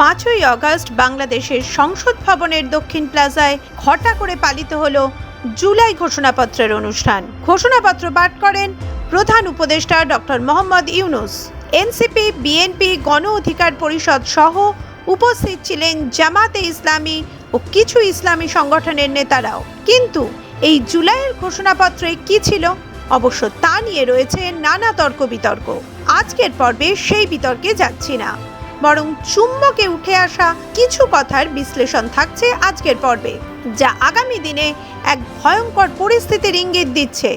পাঁচই আগস্ট বাংলাদেশের সংসদ ভবনের দক্ষিণ প্লাজায় ঘটা করে পালিত হল জুলাই ঘোষণাপত্রের অনুষ্ঠান। ঘোষণাপত্র পাঠ করেন প্রধান উপদেষ্টা doctor Mohammad Yunus. NCP, BNP, Gono Odhikar Parishad সহ উপস্থিত ছিলেন জামাতে ইসলামী ও কিছু ইসলামী সংগঠনের নেতারাও। কিন্তু এই জুলাইয়ের ঘোষণাপত্রে কি ছিল? অবশ্য তা নিয়ে রয়েছে নানা তর্ক বিতর্ক। আজকের পর্বে সেই বিতর্কে যাচ্ছি না। বরং চুম্বকে উঠে আসা কিছু কথার বিশ্লেষণ থাকছে আজকের পর্বে, যা আগামী দিনে এক ভয়ঙ্কর পরিস্থিতির ইঙ্গিত দিচ্ছে।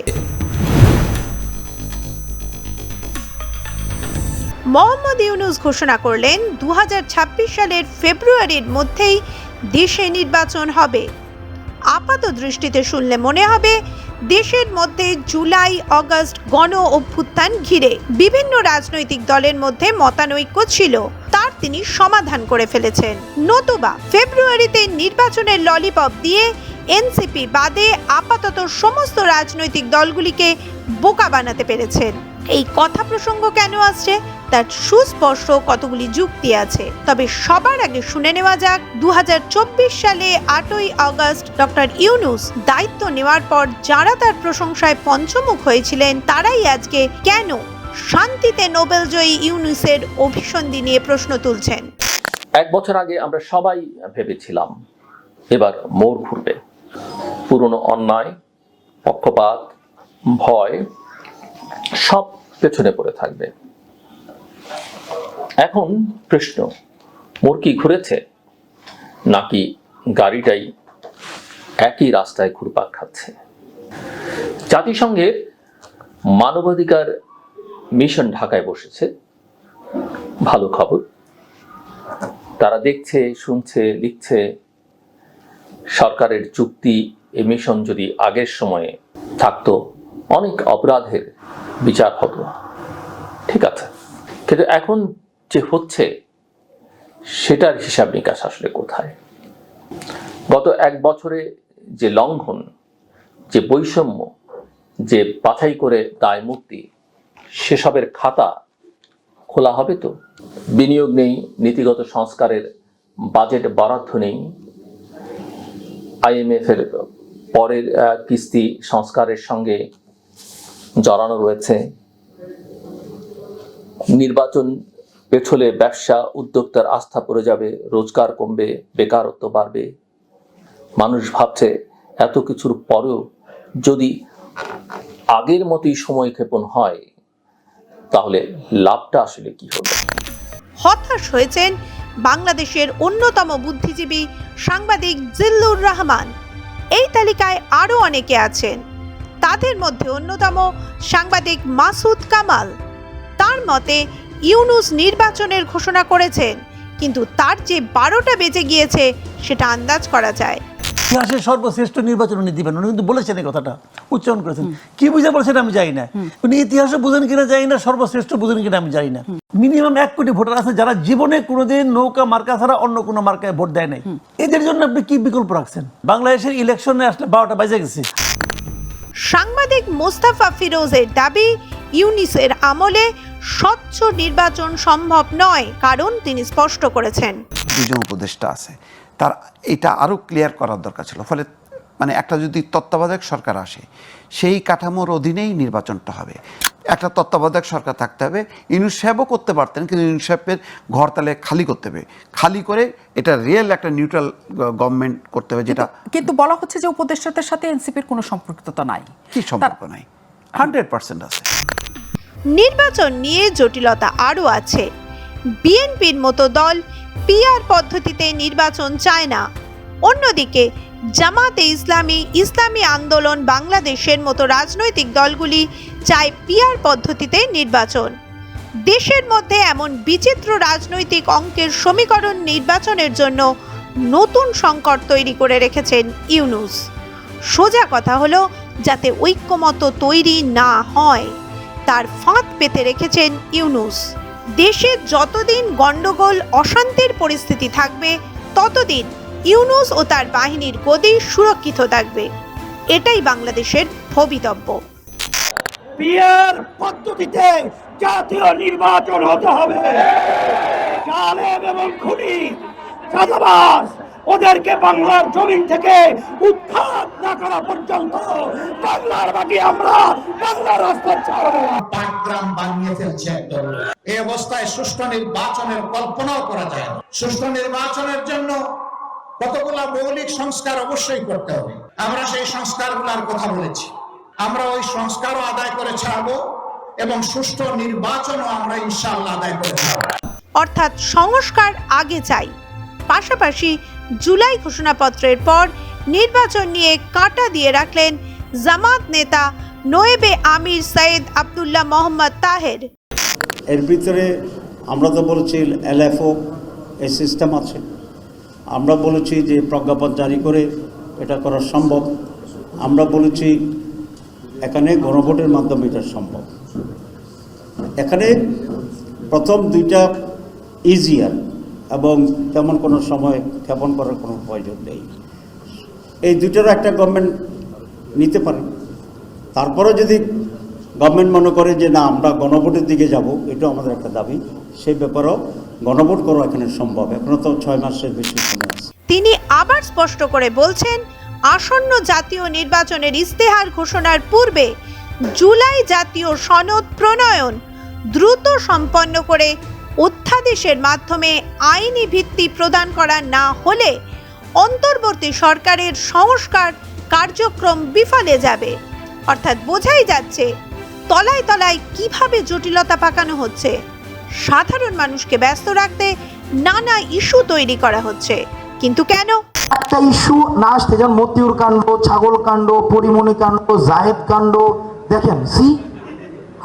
মোহাম্মদ ইউনুস ঘোষণা করলেন দু হাজার ছাব্বিশ সালের ফেব্রুয়ারির মধ্যেই দেশে নির্বাচন হবে। আপাত দৃষ্টিতে শুনলে মনে হবে, দেশের মধ্যে জুলাই, অগস্ট গণ অভ্যুত্থান ঘিরে বিভিন্ন রাজনৈতিক দলের মধ্যে মতানৈক্য ছিল। তার তিনি সমাধান করে ফেলেছেন। নতুবা ফেব্রুয়ারিতে নির্বাচনের ললিপপ দিয়ে এনসিপি বাদে আপাতত সমস্ত রাজনৈতিক দলগুলিকে বোকা বানাতে পেরেছেন। এই কথা প্রসঙ্গ কেন আসছে? তার সুস্পষ্ট কতগুলি যুক্তি আছে। তবে সবার আগে শুনে নেওয়া যাক দু হাজার চব্বিশ সালে আটই আগস্ট ডক্টর ইউনুস দায়িত্ব নেওয়ার পর যারা তার প্রশংসায় পঞ্চমুখ হয়েছিলেন, তারাই আজকে কেন শান্তিতে নোবেলজয়ী ইউনুসের অভিসন্ধি নিয়ে প্রশ্ন তুলছেন। এক বছর আগে আমরা সবাই ভেবেছিলাম এবার মোর ঘুরবে। পুরনো অন্যায়, পক্ষপাত, ভয় সব পেছনে পড়ে থাকবে। এখন প্রশ্ন মোর কি ঘুরেছে? নাকি গাড়িটাই একই রাস্তায় ঘুরপাক খাচ্ছে? জাতিসংঘের মানবাধিকার মিশন ঢাকায় বসেছে। ভালো খবর। তারা দেখছে, শুনছে, লিখছে, সরকারের চুক্তি, এ মিশন যদি আগের সময়ে থাকতো, অনেক অপরাধের বিচার হতো। ঠিক আছে। কিন্তু এখন যে হচ্ছে, সেটার হিসাব নিকাশ আসলে কোথায়? গত এক বছরে যে লঙ্ঘন, যে বৈষম্য, যে বাছাই করে দায় মুক্তি সেসবের খাতা খোলা হবে তো? বিনিয়োগ নেই, নীতিগত সংস্কারের বাজেট বরাদ্দ নেই। আইএমএফ এর পরের কিস্তি সংস্কারের সঙ্গে জড়ানো রয়েছে। নির্বাচন পেছলে ব্যবসা উদ্যোক্তার আস্থা পড়ে যাবে, রোজগার কমবে, বেকারত্ব বাড়বে। মানুষ ভাবছে এত কিছুর পরেও যদি আগের মতোই সময় ক্ষেপণ হয় তাহলে লাভটা আসলে কি হবে হতাশ হয়েছেন বাংলাদেশের অন্যতম বুদ্ধিজীবী সাংবাদিক জিল্লুর রহমান। এই তালিকায় আরও অনেকে আছেন। তাদের মধ্যে অন্যতম সাংবাদিক মাসুদ কামাল। তার মতে, ইউনুস নির্বাচনের ঘোষণা করেছেন, কিন্তু তার যে বারোটা বেজে গিয়েছে, সেটা আন্দাজ করা যায়। ইতিহাসের সর্বশ্রেষ্ঠ নির্বাচন উনি দিবেন। উনি কিন্তু বলেছেন এই কথাটা উচ্চারণ করেছেন। কি বুঝে বলছেন আমি জানি না। উনি ইতিহাসও বুঝেন কিনা জানি না সর্বশ্রেষ্ঠ বুঝেন কিনা আমি জানি না। মিনিমাম এক কোটি ভোটার আছে যারা জীবনে কোনোদিন নৌকা মার্কা ছাড়া অন্য কোনো মার্কায় ভোট দেয় নাই। এদের জন্য আপনি কি বিকল্প রাখছেন? বাংলাদেশের ইলেকশনে আসলে বারোটা বাজে গেছে। সাংবাদিক মোস্তাফা ফিরোজের দাবি ইউনিসের আমলে স্বচ্ছ নির্বাচন সম্ভব নয় কারণ তিনি স্পষ্ট করেছেন। দুজন উপদেষ্টা আছে। তার এটা আরও ক্লিয়ার করার দরকার ছিল। ফলে মানে একটা যদি তত্ত্বাবধায়ক সরকার আসে সেই কাঠামোর অধীনেই নির্বাচনটা হবে। একটা তত্ত্বাবধায়ক সরকার থাকতে হবে। ইউনুস সাহেবও করতে পারতেন কিন্তু ইউনুস সাহেবের ঘর তাহলে খালি করতে হবে। খালি করে এটা রিয়েল একটা নিউট্রাল গভর্নমেন্ট করতে হবে যেটা কিন্তু বলা হচ্ছে যে উপদেষ্টাদের সাথে এনসিপির কোনো সম্পর্কিততা নাই। কি সম্পর্ক নাই? হান্ড্রেড পার্সেন্ট আছে। নির্বাচন নিয়ে জটিলতা আরও আছে। বিএনপির মতো দল পিআর পদ্ধতিতে নির্বাচন চায় না। অন্যদিকে, জামাতে ইসলামী ইসলামী আন্দোলন বাংলাদেশের মতো রাজনৈতিক দলগুলি চায় পিআর পদ্ধতিতে নির্বাচন। দেশের মধ্যে এমন বিচিত্র রাজনৈতিক অঙ্কের সমীকরণ নির্বাচনের জন্য নতুন সংকট তৈরি করে রেখেছেন ইউনুস। সোজা কথা হলো, যাতে ঐক্যমত তৈরি না হয়, তার ফাঁদ পেতে রেখেছেন ইউনুস। দেশে যতদিন গণ্ডগোল, অশান্তির পরিস্থিতি থাকবে, ততদিন ইউনুস ও তার বাহিনীর গদি সুরক্ষিত থাকবে। এটাই বাংলাদেশের ভবিতব্য। বিয়ের পদ্ধতিতে জাতীয় নির্বাচন হতে হবে। এবং খুনি ওদেরকে বাংলার জমিন থেকে উৎখাত না করা পর্যন্ত বাংলার বাকি আমরা বাংলার রাস্তা ছাড়বো। পাটগ্রাম বানিয়ে ফেলছে একদল। এই অবস্থায় সুষ্ঠু নির্বাচনের কল্পনাও করা যায় না। সুষ্ঠু নির্বাচনের জন্য কতগুলা মৌলিক সংস্কার অবশ্যই করতে হবে। আমরা সেই সংস্কারগুলোর কথা বলেছি। আমরা ওই সংস্কারও আদায় করে ছাড়বো এবং সুষ্ঠু নির্বাচনও আমরা ইনশাআল্লাহ আদায় করে ছাড়বো। অর্থাৎ সংস্কার আগে চাই। পাশাপাশি জুলাই ঘোষণাপত্রের পর নির্বাচন নিয়ে কাঁটা দিয়ে রাখলেন জামাত নেতা নোয়েবে আমির সৈয়দ আবদুল্লাহ মোহাম্মদ তাহের। এর ভিতরে আমরা তো বলেছি এলএফও এই সিস্টেম আছে। আমরা বলেছি যে প্রজ্ঞাপন জারি করে এটা করা সম্ভব। আমরা বলেছি এখানে গণভোটের মাধ্যমে এটা সম্ভব। এখানে প্রথম দুইটা ইজিয়ার এবং তেমন কোনো সময় ক্ষেপণ করার কোনো প্রয়োজন নেই। এই দুইটারও একটা গভর্নমেন্ট নিতে পারে। তারপরে যদি গভর্নমেন্ট মনে করে যে, না, আমরা গণভোটের দিকে যাব, এটাও আমাদের একটা দাবি। সেই ব্যাপারেও গণভোট করা এখানে সম্ভব। এখনও তো ছয় মাসের বেশি সময় তিনি আবার স্পষ্ট করে বলছেন, আসন্ন জাতীয় নির্বাচনের ইস্তেহার ঘোষণার পূর্বে জুলাই জাতীয় সনদ প্রণয়ন দ্রুত সম্পন্ন করে অধ্যাদেশের মাধ্যমে আইনি ভিত্তি প্রদান করা না হলে অন্তর্বর্তী সরকারের সংস্কার কার্যক্রম বিফলে যাবে। অর্থাৎ বোঝাই যাচ্ছে, তলায় তলায় কীভাবে জটিলতা পাকানো হচ্ছে। সাধারণ মানুষকে ব্যস্ত রাখতে নানা ইস্যু তৈরি করা হচ্ছে। কিন্তু কেন? একটা ইস্যু না আসতে যেমন মতিউর কাণ্ড, ছাগল কাণ্ড, পরিমণি কাণ্ড জাহেদ কাণ্ড, দেখেন সি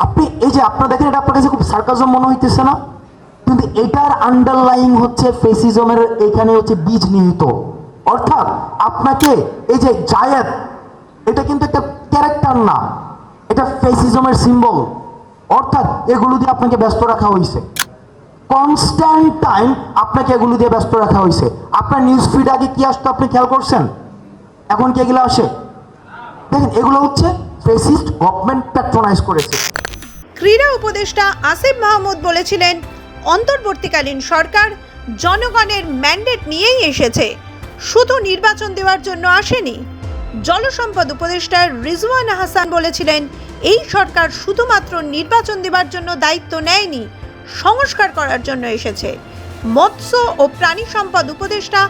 আপনি, এই যে আপনার দেখেন, এটা আপনার কাছে খুব সার্কাজম মনে হইতেছে না? কিন্তু এটার আন্ডারলাইং হচ্ছে ফেসিজমের এখানে হচ্ছে বীজ নিহিত। অর্থাৎ আপনাকে এই যে জায়েদ, এটা কিন্তু একটা ক্যারেক্টার না। এটা ফেসিজমের সিম্বল অর্থাৎ এগুলো দিয়ে আপনাকে ব্যস্ত রাখা হয়েছে কনস্ট্যান্ট টাইম আপনাকে এগুলো দিয়ে ব্যস্ত রাখা হয়েছে আপনার নিউজ ফিড আগে কি আসতো আপনি খেয়াল করছেন? এখন কি এগুলো আসে? দেখেন, এগুলো হচ্ছে ফেসিস্ট গভর্নমেন্ট প্যাট্রোনাইজ করেছে। ক্রীড়া উপদেষ্টা আসিফ মাহমুদ বলেছিলেন অন্তর্বর্তীকালীন সরকার জনগণের ম্যান্ডেট নিয়েই এসেছে। শুধু নির্বাচন দেওয়ার জন্য আসেনি, জলসম্পদ উপদেষ্টা রিজওয়ান হাসান বলেছিলেন, এই সরকার শুধুমাত্র নির্বাচন দেওয়ার জন্য দায়িত্ব নেয়নি, সংস্কার করার জন্য এসেছে। মৎস্য ও প্রাণী সম্পদ উপদেষ্টা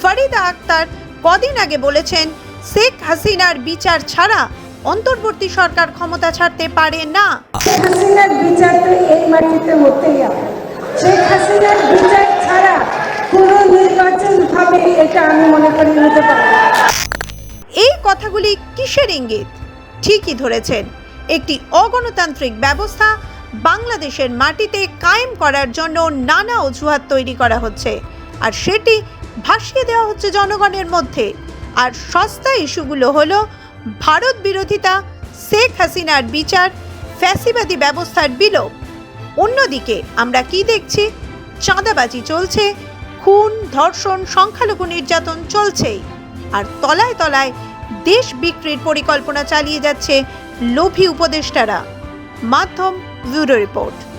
ফরিদা আক্তার কদিন আগে বলেছেন, শেখ হাসিনার বিচার ছাড়া অন্তর্বর্তী সরকার ক্ষমতা ছাড়তে পারে না। হাসিনার বিচার তো এই মাটিতে হতেই হবে। শেখ হাসিনার বিচার ছাড়া কোনো নির্বাচন হবে, এটা আমি মনে করি হতে পারে। এই কথাগুলি কিসের ইঙ্গিত? ঠিকই ধরেছেন। একটি অগণতান্ত্রিক ব্যবস্থা বাংলাদেশের মাটিতে কায়েম করার জন্য নানা অজুহাত তৈরি করা হচ্ছে, আর সেটি ভাসিয়ে দেওয়া হচ্ছে জনগণের মধ্যে। আর সস্তা ইস্যুগুলো হলো ভারত বিরোধিতা, শেখ হাসিনার বিচার, ফ্যাসিবাদী ব্যবস্থার বিলোপ। অন্যদিকে, আমরা কি দেখছি? চাঁদাবাজি চলছে, খুন, ধর্ষণ, সংখ্যালঘু নির্যাতন চলছেই। আর তলায় তলায় দেশ বিক্রির পরিকল্পনা চালিয়ে যাচ্ছে লোভী উপদেষ্টারা। মাধ্যম ব্যুরো রিপোর্ট।